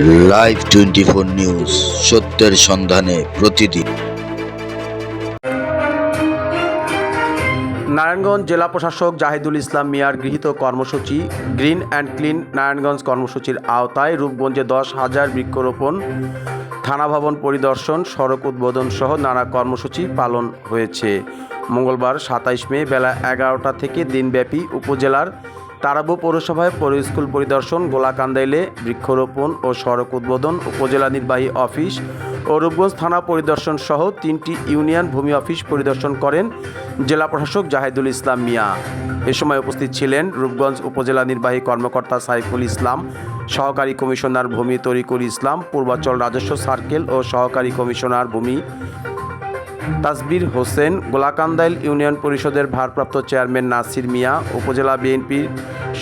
Live twenty four news সত্যের সন্ধানে প্রতিদিন। নারায়ণগঞ্জ জেলা প্রশাসক জাহিদুল ইসলাম মিয়ার গৃহীত কর্মসূচি, গ্রিন অ্যান্ড ক্লিন নারায়ণগঞ্জ কর্মসূচির আওতায় রূপগঞ্জে দশ হাজার বৃক্ষরোপণ, থানা ভবন পরিদর্শন, সড়ক উদ্বোধন সহ নানা কর্মসূচি পালন হয়েছে। মঙ্গলবার সাতাইশ মে বেলা এগারোটা থেকে দিনব্যাপী উপজেলার তারাবো পৌরসভায় পৌর স্কুল পরিদর্শন, গোলাকান্দাইলে বৃক্ষরোপণ ও সড়ক উদ্বোধন, উপজেলা নির্বাহী অফিস ও রূপগঞ্জ থানা পরিদর্শন সহ তিনটি ইউনিয়ন ভূমি অফিস পরিদর্শন করেন জেলা প্রশাসক জাহেদুল ইসলাম মিয়া। এ সময় উপস্থিত ছিলেন রূপগঞ্জ উপজেলা নির্বাহী কর্মকর্তা সাইফুল ইসলাম, সহকারী কমিশনার ভূমি তরিকুল ইসলাম, পূর্বাচল রাজস্ব সার্কেল ও সহকারী কমিশনার ভূমি তাসবির হোসেন, গোলাকান্দাইল ইউনিয়ন পরিষদের ভারপ্রাপ্ত চেয়ারম্যান নাসির মিয়া, উপজেলা বিএনপির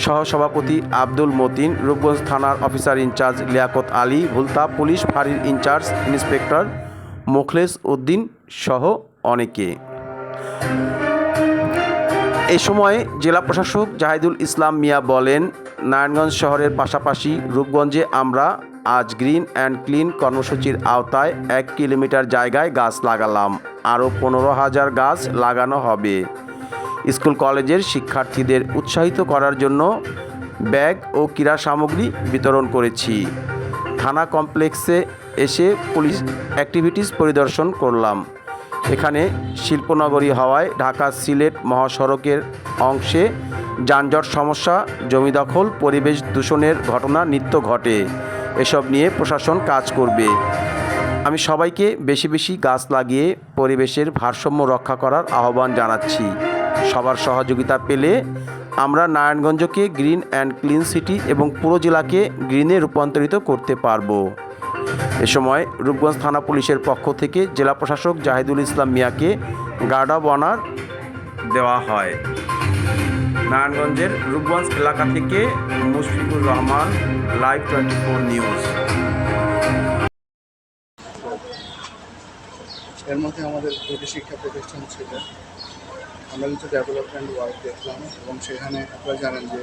সহসভাপতি আব্দুল মতিন, রূপগঞ্জ থানার officer in charge Liaquat Ali, Bhulta police ফাঁড়ির in charge inspector Mokhles Uddin সহ অনেকে। এ সময় জেলা প্রশাসক জাহিদুল ইসলাম মিয়া বলেন, নারায়ণগঞ্জ শহরের পাশাপাশি রূপগঞ্জে আমরা আজ গ্রিন অ্যান্ড ক্লিন কর্মসূচির আওতায় এক কিলোমিটার জায়গায় গাছ লাগালাম। আরও পনেরো হাজার গাছ লাগানো হবে। স্কুল কলেজের শিক্ষার্থীদের উৎসাহিত করার জন্য ব্যাগ ও ক্রীড়া সামগ্রী বিতরণ করেছি। থানা কমপ্লেক্সে এসে পুলিশ অ্যাক্টিভিটিস পরিদর্শন করলাম। এখানে শিল্পনগরী হওয়ায় ঢাকা সিলেট মহাসড়কের অংশে যানজট সমস্যা, জমি দখল, পরিবেশ দূষণের ঘটনা, নিত্য ঘটে। এসব নিয়ে প্রশাসন কাজ করবে। আমি সবাইকে বেশি বেশি গাছ লাগিয়ে পরিবেশের ভারসাম্য রক্ষা করার আহ্বান জানাচ্ছি। সবার সহযোগিতা পেলে আমরা নারায়ণগঞ্জকে গ্রিন অ্যান্ড ক্লিন সিটি এবং পুরো জেলাকে গ্রিনে রূপান্তরিত করতে পারব। এ সময় রূপগঞ্জ থানা পুলিশের পক্ষ থেকে জেলা প্রশাসক জাহিদুল ইসলাম মিয়াকে গার্ড অব অনার দেওয়া হয়। নারায়ণগঞ্জের রূপগঞ্জ এলাকা থেকে Mushfiqur Rahman, live twenty four news. এর মধ্যে আমাদের দুটি শিক্ষা প্রতিষ্ঠান ছিল। আমরা কিন্তু ডেভেলপমেন্ট ওয়ার্ক দেখলাম এবং সেখানে আপনারা জানেন যে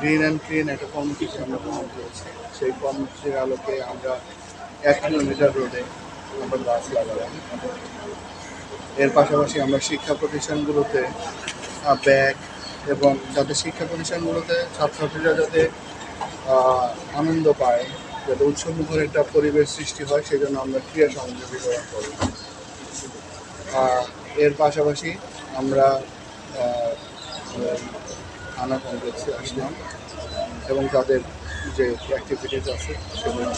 গ্রিন অ্যান্ড ক্লিন একটা কর্মসূচি আমরা গ্রহণ করেছি। সেই কর্মসূচির আলোকে আমরা এক কিলোমিটার রোডে আমরা গাছ লাগালাম। এর পাশাপাশি আমরা শিক্ষা প্রতিষ্ঠানগুলোতে ব্যাগ এবং যাতে শিক্ষা প্রতিষ্ঠানগুলোতে ছাত্রছাত্রীরা যাতে আনন্দ পায়, যাতে উৎসবমুখর একটা পরিবেশ সৃষ্টি হয় সেই জন্য আমরা ক্রিয়া বিতরণ করি এর পাশাপাশি আমরা থানা কমপ্লেক্সে আসলাম। এবং তাদের যে অ্যাক্টিভিটিস আছে, সেগুলো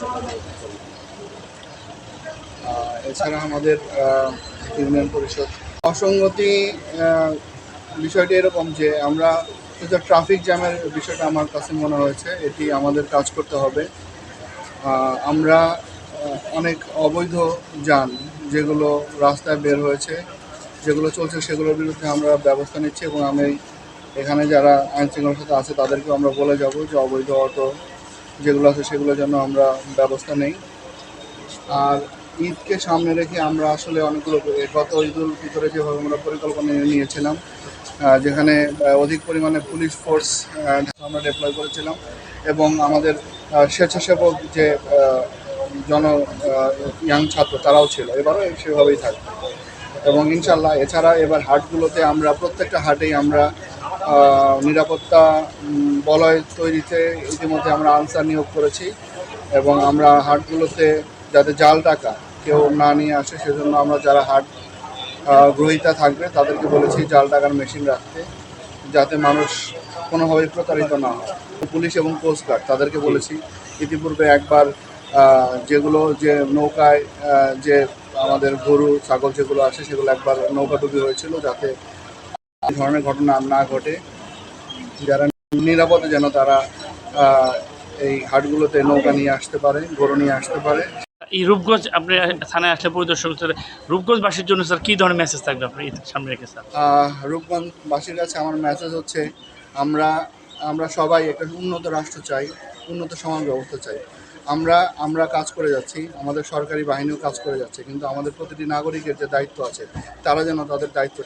এছাড়া আমাদের ইউনিয়ন পরিষদ। অসঙ্গতি বিষয়টি এরকম যে আমরা ট্রাফিক জ্যামের বিষয়টা আমার কাছে মনে হয়েছে, এটি আমাদের কাজ করতে হবে। আমরা অনেক অবৈধ যান যেগুলো রাস্তায় বের হয়েছে, যেগুলো চলছে সেগুলোর বিরুদ্ধে আমরা ব্যবস্থা নিচ্ছি এবং আমি এখানে যারা আইন শৃঙ্খলার সাথে আছে তাদেরকেও আমরা বলে যাব যে অবৈধ অটো যেগুলো আছে সেগুলোর জন্য আমরা ব্যবস্থা নেই। আর ঈদকে সামনে রেখে আমরা আসলে অনেকগুলো গত ঈদুল ভিতরে যেভাবে আমরা পরিকল্পনা নিয়েছিলাম যেখানে অধিক পরিমাণে পুলিশ ফোর্স আমরা ডিপ্লয় করেছিলাম এবং আমাদের স্বেচ্ছাসেবক যে জন ইয়াং ছাত্র তারাও ছিল, এবারও সেভাবেই থাকবে। এবং ইনশাল্লাহ এছাড়া এবার হাটগুলোতে আমরা, প্রত্যেকটা হাটেই আমরা নিরাপত্তা বলয় তৈরিতে ইতিমধ্যে আমরা আনসার নিয়োগ করেছি। এবং আমরা হাটগুলোতে যাতে জাল টাকা কেউ না নিয়ে আসে, সেজন্য আমরা যারা হাট গ্রহীতা থাকবে, তাদেরকে বলেছি জাল টাকার মেশিন রাখতে, যাতে মানুষ কোনোভাবেই প্রতারিত না হয়। পুলিশ এবং কোস্টগার্ড তাদেরকে বলেছি, ইতিপূর্বে একবার যেগুলো যে নৌকায় যে আমাদের গরু ছাগল যেগুলো আসে সেগুলো একবার নৌকাডুবি হয়েছিল যাতে ধরনের ঘটনা না ঘটে। যারা নিরাপদে যেন তারা এই হাটগুলোতে নৌকা নিয়ে আসতে পারে গরু নিয়ে আসতে পারে। এই রূপগঞ্জ আপনি থানায় আসলে পরিদর্শন করতে রূপগঞ্জবাসীর জন্য স্যার কী ধরনের মেসেজ থাকবে আপনি সামনে রেখে স্যার? রূপগঞ্জবাসীর কাছে আমার মেসেজ হচ্ছে আমরা আমরা সবাই একটা উন্নত রাষ্ট্র চাই উন্নত সমাজ ব্যবস্থা চাই। আমরা আমরা কাজ করে যাচ্ছি, আমাদের সরকারি বাহিনীও কাজ করে যাচ্ছে, কিন্তু আমাদের প্রতিটি নাগরিকের যে দায়িত্ব আছে, তারা যেন তাদের দায়িত্ব